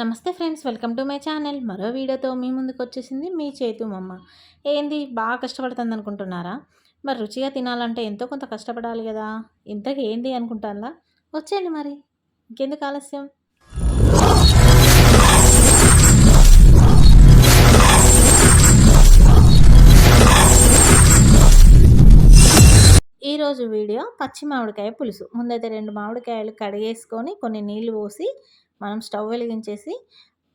నమస్తే friends welcome to my channel. మరో వీడియోతో మీ ముందుకు వచ్చేసింది మీ చేతు మమ్మ. ఏంది బాగా కష్టపడుతుంది అనుకుంటున్నారా మరి రుచిగా తినాలంటే ఎంతో కొంత కష్టపడాలి కదా. ఇంతకు ఏంది అనుకుంటారా వచ్చేయండి మరి. ఇంకెందుకు ఆలస్యం? ఈరోజు వీడియో పచ్చి మామిడికాయ పులుసు. ముందైతే రెండు మామిడికాయలు కడిగేసుకొని కొన్ని నీళ్ళు పోసి మనం స్టవ్ వెలిగించేసి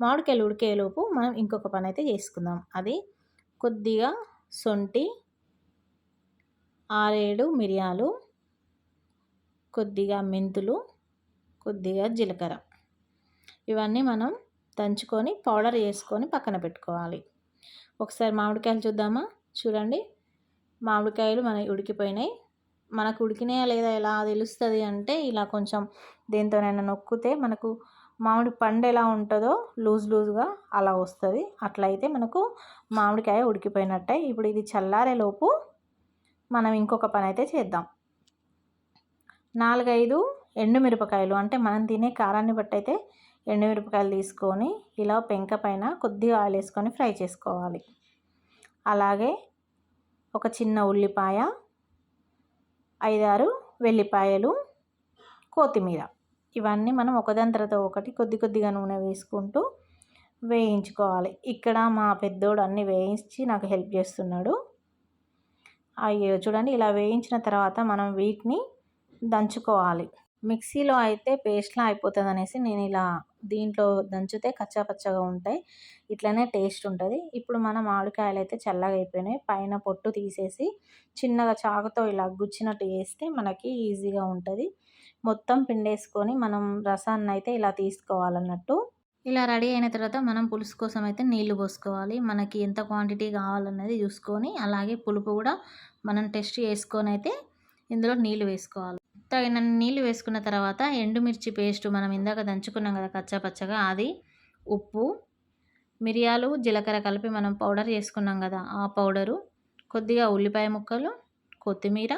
మామిడికాయలు ఉడికేలోపు మనం ఇంకొక పని అయితే చేసుకుందాం. అది కొద్దిగా సొంటి ఆరేడు మిరియాలు కొద్దిగా మెంతులు కొద్దిగా జీలకర్ర. ఇవన్నీ మనం దంచుకొని పౌడర్ చేసుకొని పక్కన పెట్టుకోవాలి. ఒకసారి మామిడికాయలు చూద్దామా? చూడండి. మామిడికాయలు మనకి ఉడికిపోయినాయి. మనకు ఉడికినాయా లేదా ఎలా తెలుస్తుంది అంటే ఇలా కొంచెం దేంతోనైనా నొక్కితే మనకు మామిడి పండు ఎలా ఉంటుందో లూజ్ లూజ్గా అలా వస్తుంది. అట్లయితే మనకు మామిడికాయ ఉడికిపోయినట్టే. ఇప్పుడు ఇది చల్లారేలోపు మనం ఇంకొక పని అయితే చేద్దాం. నాలుగైదు ఎండుమిరపకాయలు అంటే మనం తినే కారాన్ని బట్టి అయితే ఎండుమిరపకాయలు తీసుకొని ఇలా పెంక పైన కొద్దిగా ఆయిల్ వేసుకొని ఫ్రై చేసుకోవాలి. అలాగే ఒక చిన్న ఉల్లిపాయ ఐదారు వెల్లిపాయలు కొత్తిమీర. ఇవన్నీ మనం ఒకదాని తర్వాత ఒకటి కొద్ది కొద్దిగా నూనె వేసుకుంటూ వేయించుకోవాలి. ఇక్కడ మా పెద్దోడు అన్నీ వేయించి నాకు హెల్ప్ చేస్తున్నాడు. అయ్యో చూడండి ఇలా వేయించిన తర్వాత మనం వీటిని దంచుకోవాలి. మిక్సీలో అయితే పేస్ట్లా అయిపోతుంది అనేసి నేను ఇలా దీంట్లో దంచితే కచ్చాపచ్చగా ఉంటాయి. ఇట్లనే టేస్ట్ ఉంటుంది. ఇప్పుడు మన మామిడికాయలు అయితే చల్లగా అయిపోయినాయి. పైన పొట్టు తీసేసి చిన్నగా చాకుతో ఇలా గుచ్చినట్టు వేస్తే మనకి ఈజీగా ఉంటుంది. మొత్తం పిండేసుకొని మనం రసాన్ని అయితే ఇలా తీసుకోవాలన్నట్టు. ఇలా రెడీ అయిన తర్వాత మనం పులుసు కోసం అయితే నీళ్ళు పోసుకోవాలి. మనకి ఎంత క్వాంటిటీ కావాలన్నది చూసుకొని అలాగే పులుపు కూడా మనం టెస్ట్ చేసుకొని అయితే ఇందులో నీళ్ళు వేసుకోవాలి. తగిన నీళ్ళు వేసుకున్న తర్వాత ఎండుమిర్చి పేస్ట్ మనం ఇందాక దంచుకున్నాం కదా కచ్చాపచ్చగా అది ఉప్పు మిరియాలు జీలకర్ర కలిపి మనం పౌడర్ చేసుకున్నాం కదా ఆ పౌడరు కొద్దిగా ఉల్లిపాయ ముక్కలు కొత్తిమీర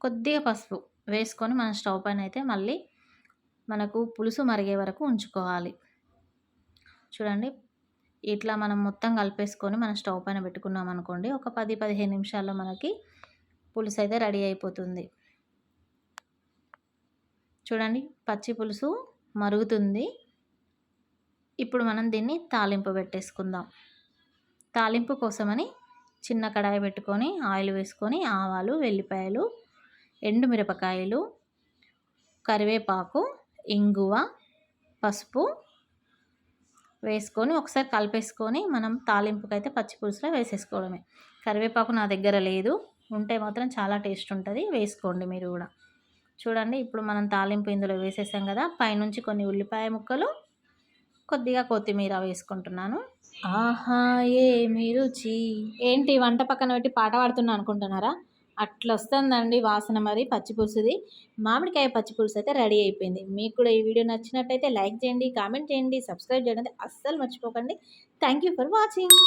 కొద్దిగా పసుపు. వేసుకొని మన స్టవ్ పైన అయితే మళ్ళీ మనకు పులుసు మరిగే వరకు ఉంచుకోవాలి. చూడండి ఇట్లా మనం మొత్తం కలిపేసుకొని మన స్టవ్ పైన పెట్టుకున్నాం అనుకోండి ఒక పది పదిహేను నిమిషాల్లో మనకి పులుసు అయితే రెడీ అయిపోతుంది. చూడండి పచ్చి పులుసు మరుగుతుంది. ఇప్పుడు మనం దీన్ని తాలింపు పెట్టేసుకుందాం. తాలింపు కోసమని చిన్న కడాయి పెట్టుకొని ఆయిల్ వేసుకొని ఆవాలు వెల్లిపాయలు ఎండుమిరపకాయలు కరివేపాకు ఇంగువ పసుపు వేసుకొని ఒకసారి కలిపేసుకొని మనం తాలింపుకైతే పచ్చిపులుసులో వేసేసుకోవడమే. కరివేపాకు నా దగ్గర లేదు. ఉంటే మాత్రం చాలా టేస్ట్ ఉంటుంది. వేసుకోండి మీరు కూడా. చూడండి ఇప్పుడు మనం తాలింపు ఇందులో వేసేసాం కదా. పైనుంచి కొన్ని ఉల్లిపాయ ముక్కలు కొద్దిగా కొత్తిమీర వేసుకుంటున్నాను. ఆహా ఏమి రుచి. ఏంటి వంట పక్కన పెట్టి పాట పాడుతున్నా అనుకుంటున్నారా? అట్లా వస్తుందండి వాసన మరి పచ్చిపులుసుది మామిడికాయ పచ్చిపులుసు అయితే రెడీ అయిపోయింది. మీకు కూడా ఈ వీడియో నచ్చినట్టయితే లైక్ చేయండి కామెంట్ చేయండి సబ్స్క్రైబ్ చేయడం అస్సలు మర్చిపోకండి. Thank you for watching.